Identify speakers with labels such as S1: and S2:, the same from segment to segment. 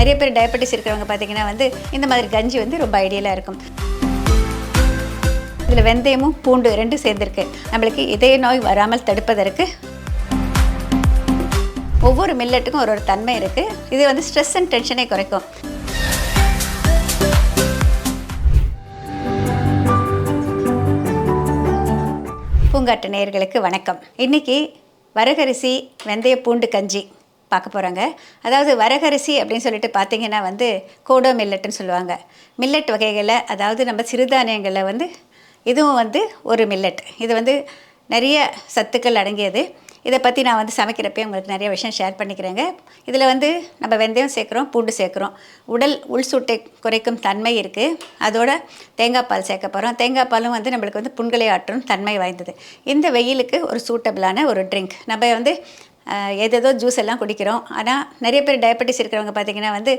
S1: நிறைய பேர் டயபெட்டிஸ் இருக்கிறவங்க பார்த்தீங்கன்னா வந்து இந்த மாதிரி கஞ்சி வந்து ரொம்ப ஐடியலாக இருக்கும். இதில் வெந்தயமும் பூண்டு ரெண்டும் சேர்ந்துருக்கு. நம்மளுக்கு இதய நோய் வராமல் தடுப்பதற்கு ஒவ்வொரு மில்லட்டுக்கும் ஒரு ஒரு தன்மை இருக்குது இது வந்து ஸ்ட்ரெஸ் அண்ட் டென்ஷனை குறைக்கும். பூங்காட்டு நேயர்களுக்கு வணக்கம். இன்னைக்கு வரகரிசி வெந்தய பூண்டு கஞ்சி. பார்க்க போகிறாங்க அதாவது வரகரிசி அப்படின்னு சொல்லிட்டு பார்த்தீங்கன்னா வந்து கோடோ மில்லட்டுன்னு சொல்லுவாங்க. மில்லட் வகைகளை அதாவது நம்ம சிறுதானியங்களில் வந்து இதுவும் வந்து ஒரு மில்லட். இது வந்து நிறைய சத்துக்கள் அடங்கியது. இதை பற்றி நான் வந்து சமைக்கிறப்பே உங்களுக்கு நிறைய விஷயம் ஷேர் பண்ணிக்கிறேங்க. இதில் வந்து நம்ம வெந்தயம் சேர்க்குறோம் பூண்டு சேர்க்குறோம். உடல் உள் சூட்டை குறைக்கும் தன்மை இருக்குது அதோட தேங்காய் பால் சேர்க்க போகிறோம் தேங்காய் பாலும் வந்து நம்மளுக்கு வந்து புண்களை ஆற்றும் தன்மை வாய்ந்தது. இந்த வெயிலுக்கு ஒரு சூட்டபிளான ஒரு ட்ரிங்க். நம்ம வந்து ஏதேதோ ஜூஸ் எல்லாம் குடிக்கிறோம். ஆனால் நிறைய பேர் டயபெட்டிஸ் இருக்கிறவங்க பார்த்திங்கன்னா வந்து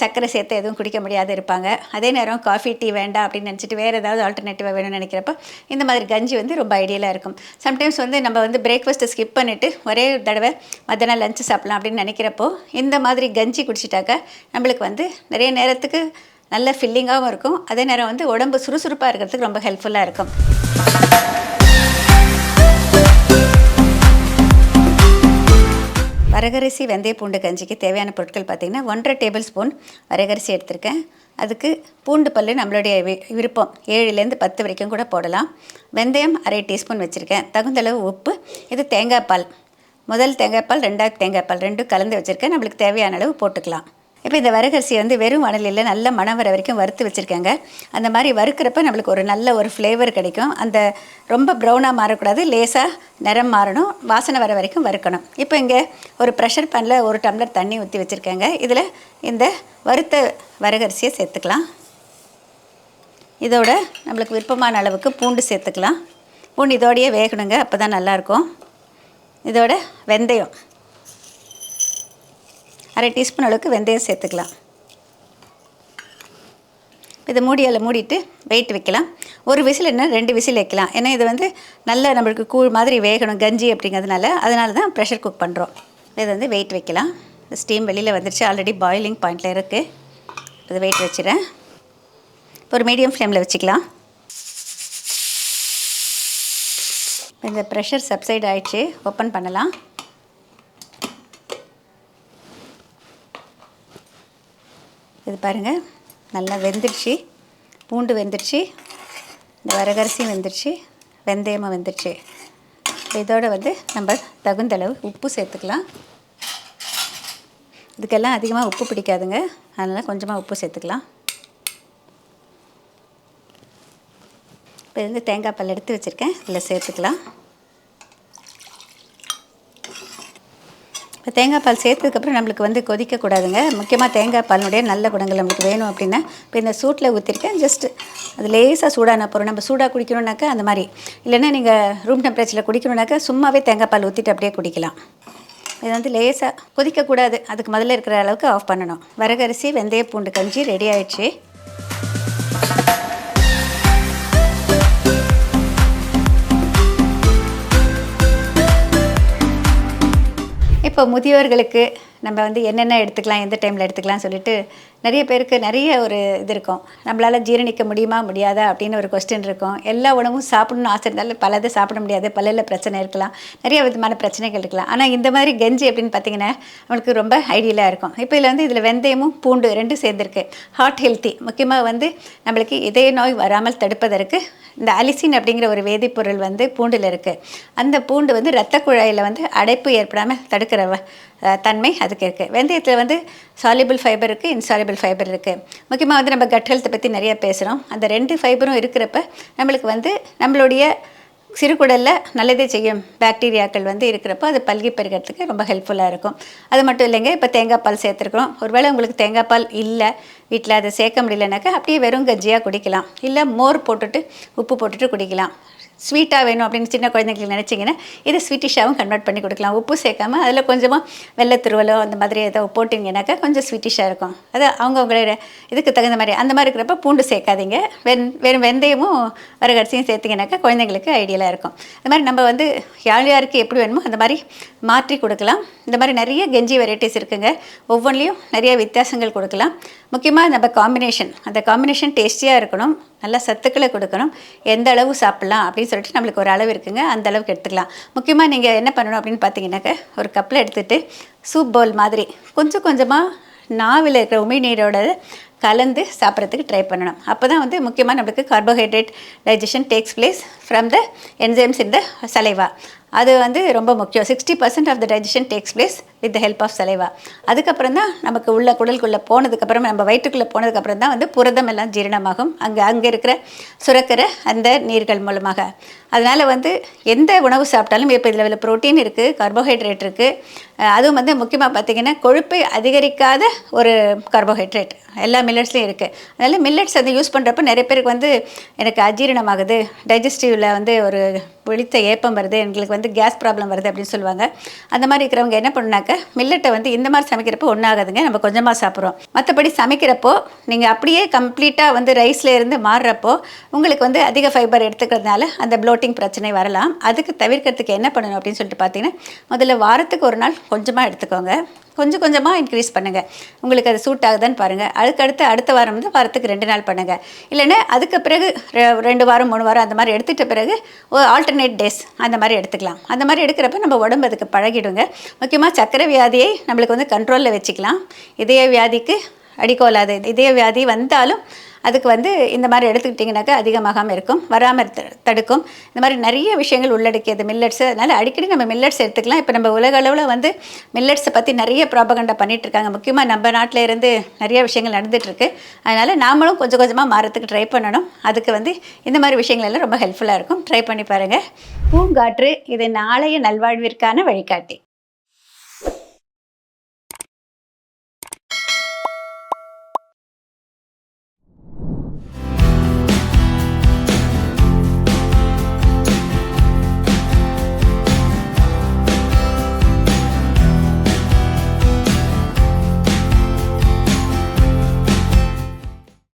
S1: சர்க்கரை சேர்த்து எதுவும் குடிக்க முடியாது இருப்பாங்க. அதே நேரம் காஃபி டீ வேண்டாம் அப்படின்னு நினச்சிட்டு வேறு ஏதாவது ஆல்டர்னேட்டிவாக வேணும்னு நினைக்கிறப்ப இந்த மாதிரி கஞ்சி வந்து ரொம்ப ஐடியலாக இருக்கும். சம்டைம்ஸ் வந்து நம்ம வந்து பிரேக்ஃபாஸ்ட்டை ஸ்கிப் பண்ணிவிட்டு ஒரே ஒரு தடவை மத்தியானம் லஞ்சு சாப்பிட்லாம் அப்படின்னு நினைக்கிறப்போ இந்த மாதிரி கஞ்சி குடிச்சிட்டாக்கா நம்மளுக்கு வந்து நிறைய நேரத்துக்கு நல்ல ஃபில்லிங்காகவும் இருக்கும். அதே நேரம் வந்து உடம்பு சுறுசுறுப்பாக இருக்கிறதுக்கு ரொம்ப ஹெல்ப்ஃபுல்லாக இருக்கும். வரகரிசி வெந்தய பூண்டு கஞ்சிக்கு தேவையான பொருட்கள் பார்த்திங்கன்னா ஒன்றரை டேபிள் ஸ்பூன் வரகரிசி எடுத்திருக்கேன். அதுக்கு பூண்டு பல் நம்மளுடைய வி- விருப்பம். ஏழுலேருந்து பத்து வரைக்கும் கூட போடலாம். வெந்தயம் அரை டீஸ்பூன் வச்சுருக்கேன். தகுந்தளவு உப்பு இது தேங்காய் பால். முதல் தேங்காய் பால் ரெண்டாவது தேங்காய் பால் ரெண்டும் கலந்து வச்சுருக்கேன். நம்மளுக்கு தேவையான அளவு போட்டுக்கலாம். இப்போ இந்த வரகரிசி வந்து வெறும் வானலியில் நல்ல மணம் வர வரைக்கும் வறுத்து வச்சுருக்காங்க. அந்த மாதிரி வறுக்கிறப்ப நம்மளுக்கு ஒரு நல்ல ஒரு ஃப்ளேவர் கிடைக்கும். அந்த ரொம்ப ப்ரௌனாக மாறக்கூடாது லேசாக நிறம் மாறணும் வாசனை வர வரைக்கும் வறுக்கணும். இப்போ இங்கே ஒரு ப்ரெஷர் பேனில் ஒரு டம்ளர் தண்ணி ஊற்றி வச்சுருக்காங்க. இதில் இந்த வறுத்த வரகரிசியை சேர்த்துக்கலாம். இதோட நம்மளுக்கு விருப்பமான அளவுக்கு பூண்டு சேர்த்துக்கலாம். பூண்டு இதோடையே வேகணுங்க அப்போ தான் நல்லாயிருக்கும். இதோட வெந்தயம். அரை டீஸ்பூன் அளவுக்கு வெந்தயம் சேர்த்துக்கலாம். இதை மூடியால் மூடிட்டு வெயிட் வைக்கலாம். ஒரு விசில் என்ன ரெண்டு விசில் வைக்கலாம். ஏன்னா இது வந்து நல்ல நம்மளுக்கு கூழ் மாதிரி வேகணும் கஞ்சி அப்படிங்கிறதுனால. அதனால தான் ப்ரெஷர் குக் பண்ணுறோம் இதை வந்து வெயிட் வைக்கலாம். ஸ்டீம் வெளியில் வந்துருச்சு. ஆல்ரெடி பாயிலிங் பாயிண்டில் இருக்குது இது வெயிட் வச்சுறேன் ஒரு மீடியம் ஃப்ளேமில் வச்சுக்கலாம். இந்த ப்ரெஷர் சப்சைட் ஆயிடுச்சு. ஓப்பன் பண்ணலாம். இது பாருங்கள் நல்லா வெந்துடுச்சு. பூண்டு வெந்துடுச்சு. இந்த வரகரிசியும் வெந்துடுச்சு. வெந்தயமும் வெந்துடுச்சு. இதோட வந்து நம்ம தகுந்தளவு உப்பு சேர்த்துக்கலாம். இதுக்கெல்லாம் அதிகமாக உப்பு பிடிக்காதுங்க. அதனால் கொஞ்சமாக உப்பு சேர்த்துக்கலாம். இப்போ இது வந்து தேங்காய் பால் எடுத்து வச்சுருக்கேன். இதில் சேர்த்துக்கலாம். இப்போ தேங்காய் பால் சேர்த்ததுக்கப்புறம் நம்மளுக்கு வந்து கொதிக்கக்கூடாதுங்க முக்கியமாக தேங்காய் பாலினுடைய நல்ல குணங்கள் நம்மளுக்கு வேணும் அப்படின்னா இப்போ இந்த சூட்டில் ஊற்றிருக்கேன் ஜஸ்ட் அது லேசாக சூடான பொருள் நம்ம சூடாக குடிக்கணும்னாக்கா அந்த மாதிரி. இல்லைன்னா நீங்கள் ரூம் டெம்பரேச்சரில் குடிக்கணும்னாக்கா சும்மாவே தேங்காய் பால் ஊற்றிட்டு அப்படியே குடிக்கலாம். இது வந்து லேசாக கொதிக்கக்கூடாது அதுக்கு முதல்ல இருக்கிற அளவுக்கு ஆஃப் பண்ணணும். வரகரிசி வெந்தய பூண்டு கஞ்சி ரெடி ஆயிடுச்சு. இப்போ முதியோர்களுக்கு நம்ம வந்து என்னென்ன எடுத்துக்கலாம் எந்த டைமில் எடுத்துக்கலாம் சொல்லிட்டு நிறைய பேருக்கு நிறைய ஒரு இது இருக்கும். நம்மளால் ஜீரணிக்க முடியுமா முடியாதா அப்படின்னு ஒரு கொஸ்டின் இருக்கும். எல்லா உணவும் சாப்பிடணும்னு ஆசை இருந்தாலும் பலதை சாப்பிட முடியாது. பல்லில் பிரச்சனை இருக்கலாம். நிறைய விதமான பிரச்சனைகள் இருக்கலாம். ஆனால் இந்த மாதிரி கஞ்சி அப்படின்னு பார்த்தீங்கன்னா நம்மளுக்கு ரொம்ப ஐடியலாக இருக்கும். இப்போ இதில் வந்து இதில் வெந்தயமும் பூண்டு ரெண்டும் சேர்ந்துருக்கு. ஹார்ட் ஹெல்த்தி முக்கியமாக வந்து நம்மளுக்கு இதய நோய் வராமல் தடுப்பதற்கு இந்த அலிசின் அப்படிங்கிற ஒரு வேதிப்பொருள் வந்து பூண்டில் இருக்குது அந்த பூண்டு வந்து இரத்த குழாயில் வந்து அடைப்பு ஏற்படாமல் தடுக்கிற வ- அது அதுக்கு இருக்குது வெந்தயத்தில் வந்து சாலிபிள் ஃபைபர் இருக்குது இன்சாலிபிள் ஃபைபர் இருக்குது முக்கியமாக வந்து நம்ம கட் ஹெல்த்தை பற்றி நிறையா பேசுகிறோம் அந்த ரெண்டு ஃபைபரும் இருக்கிறப்ப நம்மளுக்கு வந்து நம்மளுடைய சிறுகுடலில் நல்லதே செய்யும் பாக்டீரியாக்கள் வந்து இருக்கிறப்போ அது பல்கி பெருகிறதுக்கு ரொம்ப ஹெல்ப்ஃபுல்லாக இருக்கும். அது மட்டும் இல்லைங்க இப்போ தேங்காய் பால் சேர்த்துருக்குறோம். ஒருவேளை உங்களுக்கு தேங்காய் பால் இல்லை வீட்டில் அதை சேர்க்க முடியலனாக்கா அப்படியே வெறும் கஞ்சியாக குடிக்கலாம். இல்லை மோர் போட்டுட்டு உப்பு போட்டுட்டு குடிக்கலாம். ஸ்வீட்டாக வேணும் அப்படின்னு சின்ன குழந்தைங்களுக்கு நினச்சிங்கன்னா இதை ஸ்வீட்டிஷாகவும் கன்வெர்ட் பண்ணி கொடுக்கலாம். உப்பு சேர்க்காம அதில் கொஞ்சமாக வெள்ளத்துருவலோ அந்த மாதிரி ஏதோ போட்டிங்கனாக்கா கொஞ்சம் ஸ்வீட்டிஷாக இருக்கும். அது அவங்கவுங்களோட இதுக்கு தகுந்த மாதிரி. அந்த மாதிரி இருக்கிறப்ப பூண்டு சேர்க்காதீங்க. வெந் வெறும் வெந்தயமும் வரகரிசியும் சேர்த்திங்கனாக்கா குழந்தைங்களுக்கு ஐடியலாக இருக்கும். இந்த மாதிரி நம்ம வந்து யார் யாருக்கு எப்படி வேணுமோ அந்த மாதிரி மாற்றி கொடுக்கலாம். இந்த மாதிரி நிறைய கெஞ்சி வெரைட்டிஸ் இருக்குங்க. ஒவ்வொன்றிலையும் நிறைய வித்தியாசங்கள் கொடுக்கலாம். முக்கியமாக நம்ம காம்பினேஷன் அந்த காம்பினேஷன் டேஸ்டியாக இருக்கணும். நல்லா சத்துக்களை கொடுக்கணும். எந்த அளவு சாப்பிட்லாம் அப்படின்னு சொல்லிட்டு நம்மளுக்கு ஒரு அளவு இருக்குங்க. அந்த அளவுக்கு எடுத்துக்கலாம். முக்கியமாக நீங்கள் என்ன பண்ணணும் அப்படின்னு பார்த்தீங்கன்னாக்க ஒரு கப்பில் எடுத்துகிட்டு சூப் பவுல் மாதிரி கொஞ்சம் கொஞ்சமாக நாவில் இருக்கிற உமிழ்நீரோட கலந்து சாப்பிட்றதுக்கு ட்ரை பண்ணணும். அப்போ தான் வந்து முக்கியமாக நம்மளுக்கு carbohydrate digestion takes place from the enzymes in the saliva அது வந்து ரொம்ப முக்கியம். Sixty percent of the digestion takes place with the help of saliva அதுக்கப்புறம் தான் நமக்கு உள்ள குடலுக்குள்ளே போனதுக்கப்புறம் நம்ம வயிற்றுக்குள்ளே போனதுக்கப்புறம் தான் வந்து புரதம் எல்லாம் ஜீரணமாகும். அங்கே அங்கே இருக்கிற சுரக்கிற அந்த நீர்கள் மூலமாக. அதனால் வந்து எந்த உணவு சாப்பிட்டாலும் இப்போ இதில் ப்ரோட்டீன் இருக்குது கார்போஹைட்ரேட் இருக்குது அதுவும் வந்து முக்கியமாக பார்த்திங்கன்னா கொழுப்பை அதிகரிக்காத ஒரு கார்போஹைட்ரேட் எல்லா மில்லட்ஸ்லையும் இருக்குது அதனால் மில்லட்ஸ் அதை யூஸ் பண்ணுறப்ப நிறைய பேருக்கு வந்து எனக்கு அஜீரணமாகுது. டைஜஸ்டிவில் வந்து ஒரு விழித்த ஏப்பம் வருது. எங்களுக்கு வந்து கேஸ் ப்ராப்ளம் வருது அப்படின்னு சொல்லுவாங்க. அந்த மாதிரி இருக்கிறவங்க என்ன பண்ணுனாக்க மில்லட்டை வந்து இந்த மாதிரி சமைக்கிறப்போ ஒன்றாகாதுங்க நம்ம கொஞ்சமாக சாப்பிட்றோம். மற்றபடி சமைக்கிறப்போ நீங்கள் அப்படியே கம்ப்ளீட்டாக வந்து ரைஸில் இருந்து மாறுறப்போ உங்களுக்கு வந்து அதிக ஃபைபர் எடுத்துக்கிறதுனால அந்த ப்ளோட்டிங் பிரச்சனை வரலாம். அதுக்கு தவிர்க்கிறதுக்கு என்ன பண்ணணும் அப்படின்னு சொல்லிட்டு பார்த்தீங்கன்னா முதல்ல வாரத்துக்கு ஒரு நாள் கொஞ்சமாக எடுத்துக்கோங்க. கொஞ்சம் கொஞ்சமாக இன்க்ரீஸ் பண்ணுங்கள் உங்களுக்கு அது சூட் ஆகுதான்னு பாருங்கள் அதுக்கடுத்து அடுத்த வாரம் வந்து வாரத்துக்கு ரெண்டு நாள் பண்ணுங்கள் இல்லைன்னா அதுக்கு பிறகு ரெ- ரெண்டு வாரம் மூணு வாரம் அந்த மாதிரி எடுத்துகிட்ட பிறகு ஒரு ஆல்டர்னேட் டேஸ் அந்த மாதிரி எடுத்துக்கலாம். அந்த மாதிரி எடுக்கிறப்ப நம்ம உடம்பு அதுக்கு பழகிடுங்க. முக்கியமாக சக்கரை வியாதியை நம்மளுக்கு வந்து கண்ட்ரோலில் வச்சுக்கலாம். இதய வியாதிக்கு அடிக்கோலாது. இதய வியாதி வந்தாலும் அதுக்கு வந்து இந்த மாதிரி எடுத்துக்கிட்டிங்கனாக்கா அதிகமாகாமல் இருக்கும் வராமல் தடுக்கும். இந்த மாதிரி நிறைய விஷயங்கள் உள்ளடக்கியது மில்லட்ஸ் அதனால் அடிக்கடி நம்ம மில்லட்ஸ் எடுத்துக்கலாம். இப்போ நம்ம உலக அளவில் வந்து மில்லட்ஸை பற்றி நிறைய ப்ராபகண்டா பண்ணிகிட்ருக்காங்க இருக்காங்க முக்கியமாக நம்ம நாட்டில் இருந்து நிறைய விஷயங்கள் நடந்துகிட்ருக்கு அதனால் நாமளும் கொஞ்சம் கொஞ்சமாக மாறத்துக்கு ட்ரை பண்ணணும். அதுக்கு வந்து இந்த மாதிரி விஷயங்கள் எல்லாம் ரொம்ப ஹெல்ப்ஃபுல்லாக இருக்கும். ட்ரை பண்ணி பாருங்கள் பூங்காற்று இது நாளைய நல்வாழ்விற்கான வழிகாட்டி.